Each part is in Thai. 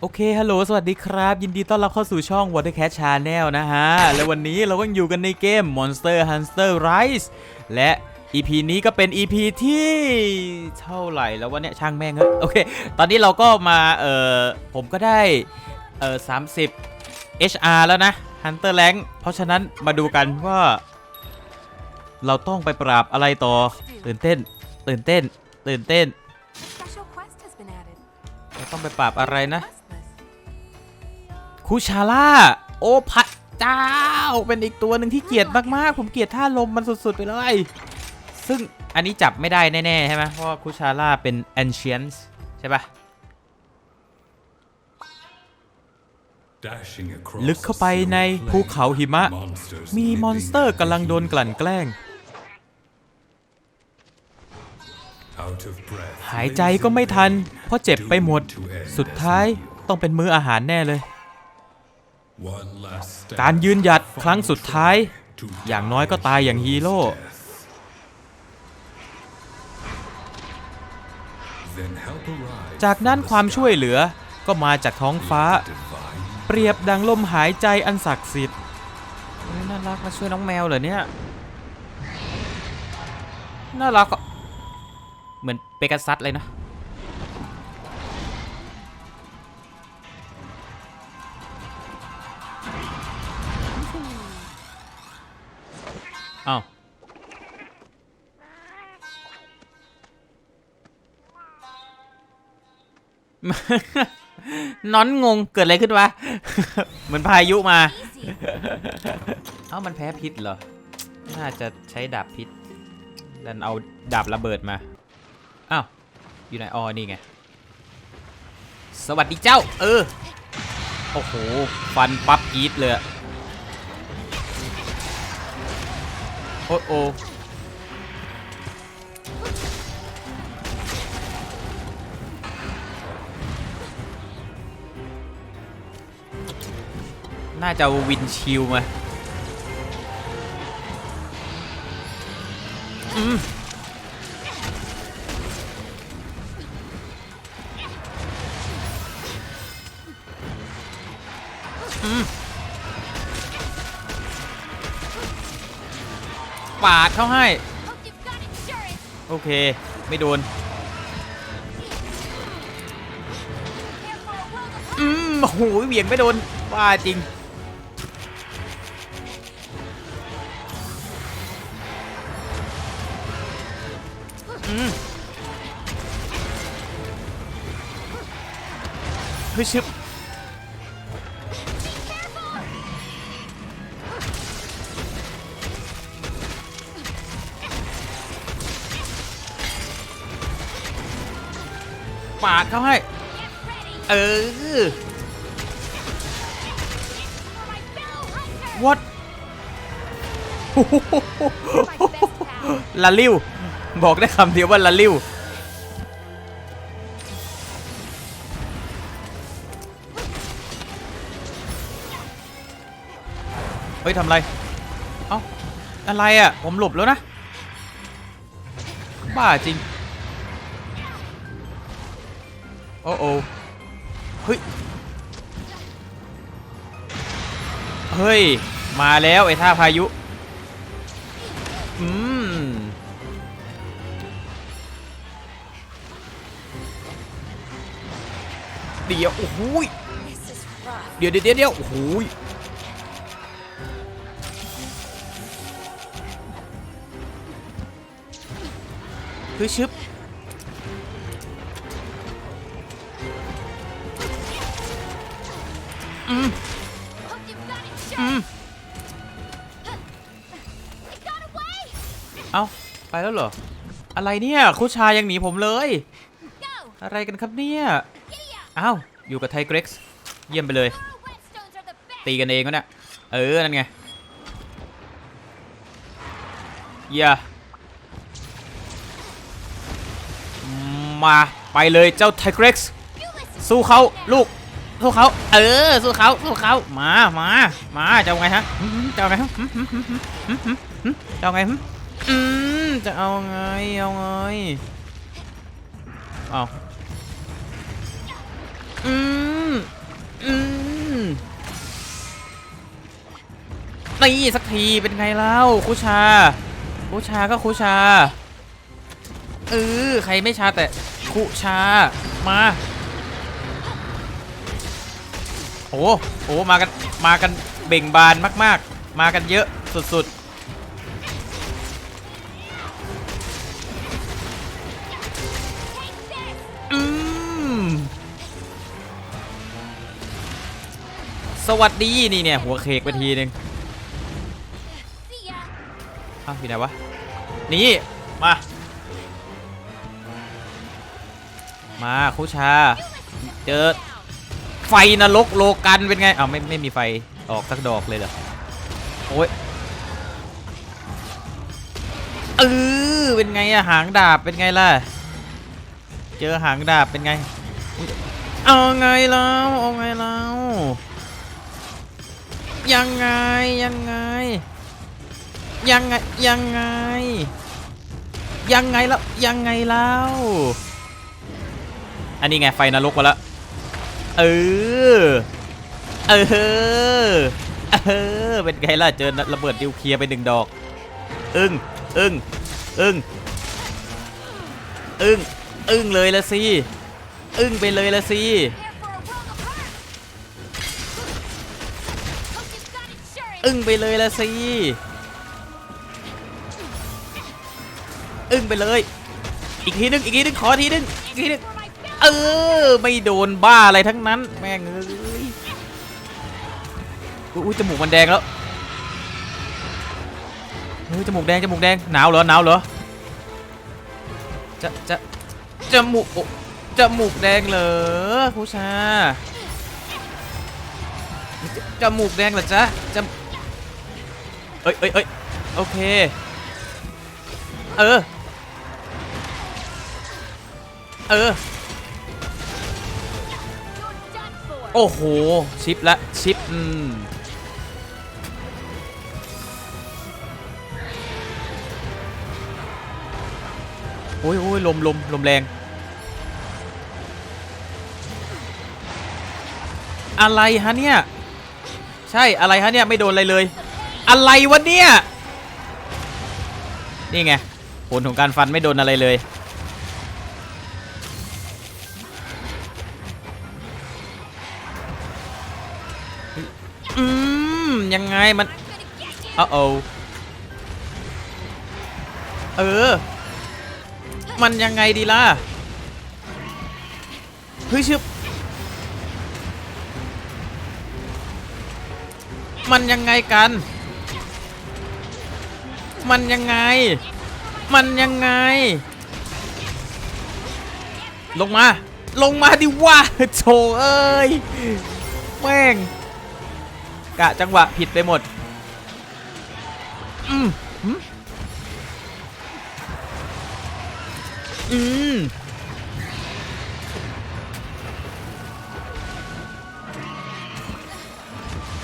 โอเค ฮัลโหล สวัสดีครับ ยินดีต้อนรับเข้าสู่ช่อง Watercat Channel นะฮะ และวันนี้เราก็อยู่กันในเกม Monster Hunter Rise และ EP นี้ก็เป็น EP ที่เท่าไหร่แล้ววะเนี่ยช่างแม่งเอะโอเค ตอนนี้เราก็มา เอ่อผมก็ได้ เอ่อ30 HR แล้วนะ Hunter Rank เพราะฉะนั้นมาดูกันว่า เราต้องไปปราบอะไรต่อ ตื่นเต้น ตื่นเต้น ตื่นเต้น Special quest has been added. เราต้องไปปราบอะไรนะ Quest list. คุชาร่าโอ้พระเจ้า เป็นอีกตัวหนึ่งที่เกลียดมากๆ ผมเกลียดท่าลมมันสุด ๆ ไปเลย ซึ่งอันนี้จับไม่ได้แน่ ๆ ใช่ไหมเพราะว่าคุชาร่าเป็น ancient ใช่ปะลึกเข้าไปในภูเขาหิมะ มีมีมมออนนสสเตเตออร์ร์กำกำลัลังงโดโดนนกลั่นแกล้ง หาหายยใจใจก็ก็ไม่ไม่ทัทันนเพเพราะราะเจ็เจ็บบไปไปหหมมดดสุสุดดท้าท้ายยต้องเป็นมื้ออาหารแน่เลย กาการรยืยืนนหหยัยัดดคครั้รั้งงสุสุดดท้าท้ายยออย่างงน้น้ออยยก็ก็ตาตายยอย่อาย่างงฮีฮีโร่โร่จาจากกนั้นั้นนความมคาวช่ช่ววยยเหเหลืลืออก็มาจากท้องฟ้า เปรียบดังลมหายใจอันศักดิ์สิทธิ์เฮ้ยน่ารักมาช่วยน้องแมวเหรอเนี่ย น่ารักอะเหมือนเปกัสซัสเลยนะ อ้าวน้อนงงเกิดอะไรขึ้นวะ เหมือนพายุมา เอ้ามันแพ้พิษเหรอ น่าจะใช้ดาบพิษ ดันเอาดาบระเบิดมา อ้าว อยู่ไหนอ๋อนี่ไง สวัสดีเจ้า เออ โอ้โห ฟันปั๊บกีดเลย โอ้โอน่าจะวินชิลมาอืม ปาดเข้าให้ Hope you've got insurance. โอเค ไม่โดน Here for a world of อืมโอ้โหเหวี่ยงไม่โดนว่าจริง อืมเฮ้ยชึบ ปาดเข้าให้ เออ what ละลิวบอกได้คำเดียวว่าละลิวเฮ้ยทำอะไร เอ้า อะไรอะ ผมหลบแล้วนะ บ้าจริง อ้โอเฮ้ย เฮ้ย มาแล้วไอ้ท่าพายุ อืม เดี๋ยว โอ้โหยเดี๋ยวเดี๋ยวเดี๋ยวโอ้โหยเฮ้ยชึบ แล้วเหรอ อะไรเนี่ยคุชายังหนีผมเลย อะไรกันครับเนี่ยอ้าวอยู่กับไทเกร็กซ์เยี่ยมไปเลย ตีกันเองวะเนี่ยเออ นั่นไงอย่ามาไปเลยเจ้าไทเกร็กซ์สู้เขาลูกสู้เขาเออสู้เขาสู้เขามามามาจะเอาไงฮะจะเอาไงฮะจะเอาไงหืมอืม จะเอาไง เอาไงเอาอืมอืมนี่สักทีเป็นไงเล่าคุชา คุชาก็คุชาเออใครไม่ชาแต่คุชามาโอ้โหมากันมากันเบ่งบานมาก ๆ มากันเยอะสุด ๆ สวัสดีนี่เนี่ยหัวเค้กไปทีนึงอ้าวอยู่ไหนวะ นี่ มา มาคุชา เจอ ไฟนรกโลกันเป็นไงอ้าวไม่ไม่มีไฟออกสักดอกเลยเหรอ โอ้ยเออเป็นไงอะหางดาบเป็นไงล่ะ เจอหางดาบเป็นไง เอาไงแล้วเอาไงแล้ว ยังไงยังไง ยังไงยังไง ยังไงแล้วยังไงแล้วอันนี้ไงไฟนรกมาล้วเออเออเออเป็นไงล่ะเจอระเบิดดิวเคลียร์ไปหนึ่งดอก อึ้งอึ้งอึ้งอึ้งอึ้งเลยละสิอึ้งไปเลยละสิ อึ้งไปเลยละสิ อึ้งไปเลย อีกทีนึง อีกทีนึง ขอทีนึง อีกทีนึง เออ ไม่โดนบ้าอะไรทั้งนั้น แม่งเอ้ยอยอุ้ยจมูกมันแดงแล้วเฮ้ยจมูกแดงจมูกแดงหนาวเหรอหนาวเหรอจะจะจมูกโอ้จมูกแดงเหรอผู้ชาจจมูกแดงเหรอจ๊ะจม อ้ยเอ้ยเอ้ยโอเค เออ เออ โอ้โห ชิปละ ชิป อืม โอ้ยโอ้ยลมลมลมแรง อะไรฮะเนี่ย ใช่ อะไรฮะเนี่ย ไม่โดนอะไรเลย อะไรวะเนี่ย นี่ไง ผลของการฟันไม่โดนอะไรเลย อืม ยังไงมันอ้โอเออ มันยังไงดีล่ะ เฮ้ยชึบมันยังไงกัน มันยังไง มันยังไง ลงมา ลงมาดิว่าโถเอ้ย แม่ง กะจังหวะผิดไปหมด อืมอืม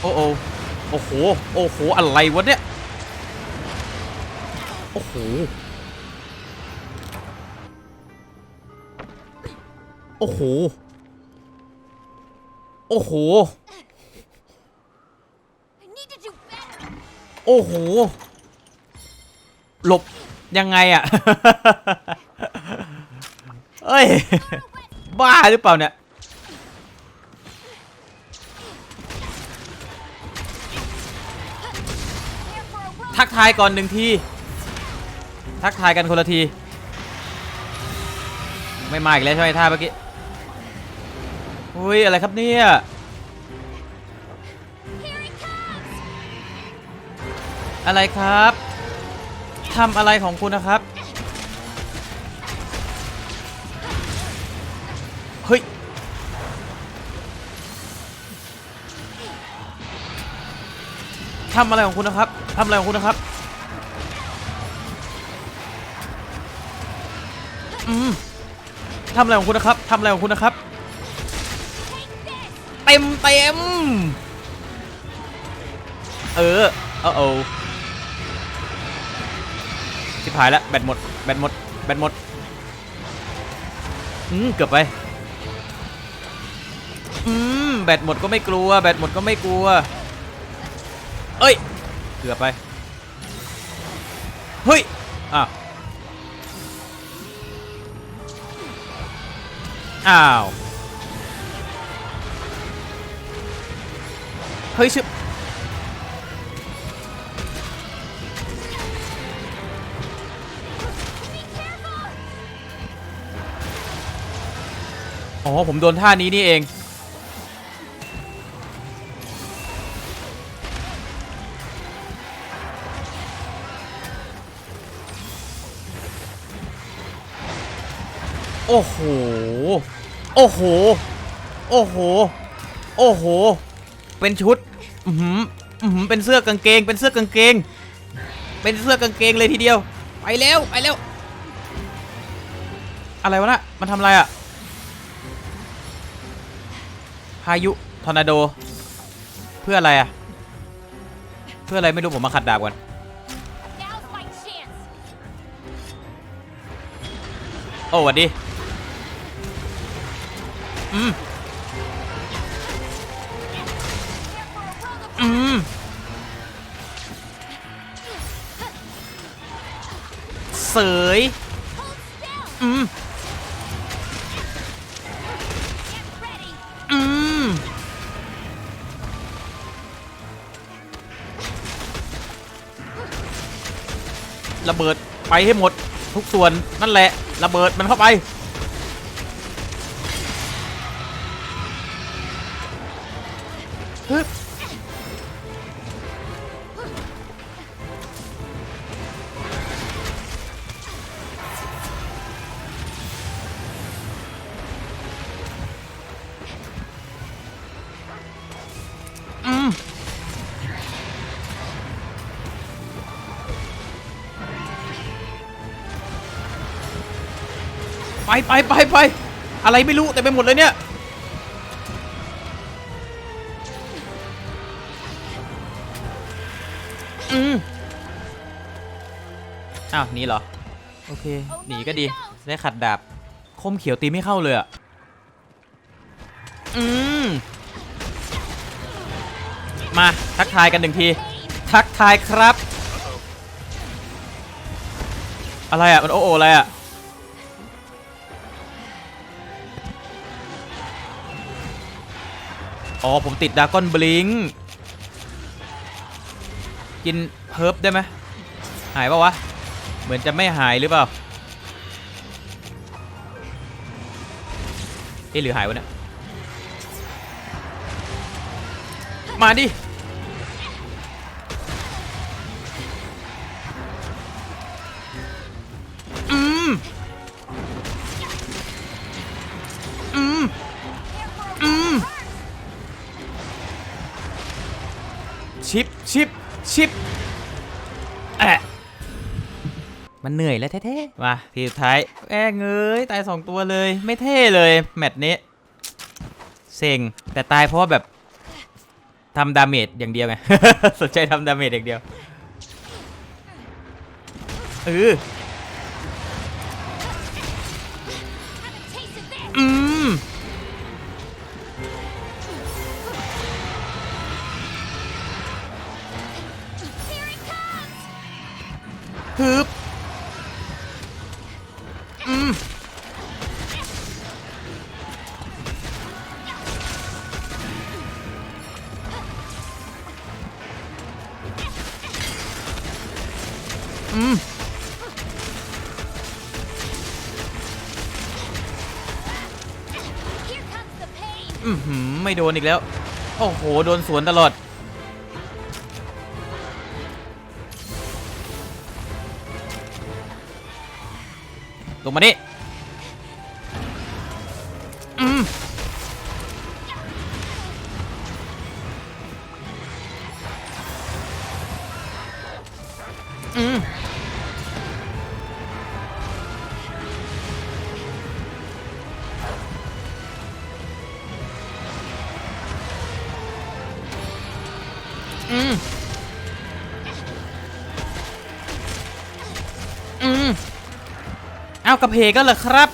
โอ้โอโอ้โห โอ้โห อะไรวะเนี่ย โอ้โหโอ้โห โอ้โห โอ้โห หลบยังไงอะเอ้ย บ้าหรือเปล่าเนี่ย ทักทายก่อนหนึ่งที ทักทายกันคนละที ไม่มาอีกแล้วใช่ไหมท่าเมื่อกี้อุ้ยอะไรครับเนี่ยอะไรครับทำอะไรของคุณนะครับเฮ้ยทำอะไรของคุณนะครับทำอะไรของคุณนะครับ อืมทำอะไรของคุณนะครับทำอะไรของคุณนะครับ เต็มเต็มเออเออโอชิบหายแล้วแบตหมดแบตหมดแบตหมดอืมเกือบไปอืมแบตหมดก็ไม่กลัว แบตหมดก็ไม่กลัว เอ้ยเกือบไปเฮ้ยอ้าว อ้าว เฮ้ยชึบอ๋อ ผมโดนท่านี้นี่เอง โอ้โห อ้โห โอ้โห โอ้โห เป็นชุด อือหืออือหือเป็นเสื้อกางเกง เป็นเสื้อกางเกง เป็นเสื้อกางเกงเลยทีเดียว ไปเร็วไปเร็วอะไรวะน่ะ มันทำอะไรอะพายุทอร์นาโด เพื่ออะไรอะเพื่ออะไรไม่รู้ผมมาขัดดาบก่อน Now's my chance. โอ้หวัดดี อืมอืมเสยอืมอืมระเบิดไปให้หมดทุกส่วนนั่นแหละ ระเบิดมันเข้าไป ฮึบอืมไปไปไปไปอะไรไม่รู้แต่ไปหมดเลยเนี่ย อืมอ้าวหนี่เหรอ โอเค หนีก็ดี ได้ขัดดาบ คมเขียวตีไม่เข้าเลยอะ อืม มาทักทายกันหนึ่งที ทักทายครับ อะไรอะ มันโอโออะไรอะ อ๋อ ผมติดดากอนบลิงกิ กินเฮิร์บได้ไหมหายปะวะ เหมือนจะไม่หายหรือเปล่าเอ๊ะหรือหายวะเนี่ยมาดิอืมอืมอืมชิปชิป ชิปแอะมันเหนื่อยแล้วแท้ๆมาทีสุดท้ายแอ้งเอ้ยตายสองตัวเลย ไม่เท่เลย แมตช์นี้ เซ็ง แต่ตายเพราะว่าแบบทำดาเมจอย่างเดียวไง สนใจทำดาเมจอย่างเดียวเออ Have a taste of this. อืม ฮึบอืมอืม Here comes the pain. อือหือไม่โดนอีกแล้ว โอ้โห โดนสวนตลอด ลงมานี่ อากระเพกก็เหรอครับ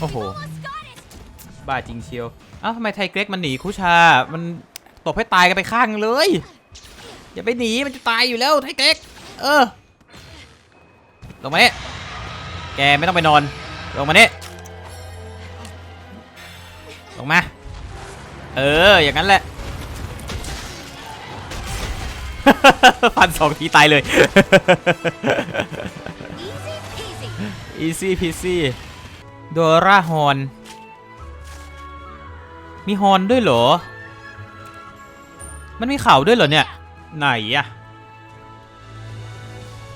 โอ้โห บ้าจริงเชียวเอ้าทำไมไทเกรกมันหนีคุชา มันตบให้ตายกันไปข้างเลย อย่าไปหนีมันจะตายอยู่แล้วไทเก๊กเออ ลงมาเนี่ยแกไม่ต้องไปนอน ลงมาเนี่ยลงมา เออ อย่างนั้นแหละ ฟันสองทีตายเลย Easy peasy. easy peasy โดราฮอน มีฮอนด้วยเหรอ มันมีเขาด้วยเหรอเนี่ย ไหนอะ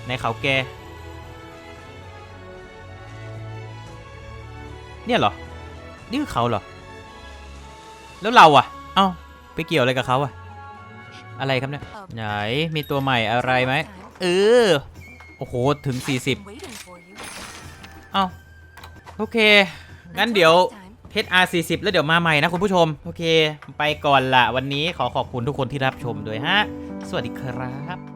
ในเขาแก เนี่ยเหรอ นี่คือเขาเหรอ แล้วเราอะเอ้า ไปเกี่ยวอะไรกับเขาอะอะไรครับเนี่ย ไหน มีตัวใหม่อะไรไหมเออ โอ้โห ถึง 40 Waiting for you. เอาโอเค งั้นเดี๋ยวเทส R40 แล้วเดี๋ยวมาใหม่นะคุณผู้ชม โอเค ไปก่อนละวันนี้ขอขอบคุณทุกคนที่รับชมด้วยฮะ สวัสดีครับ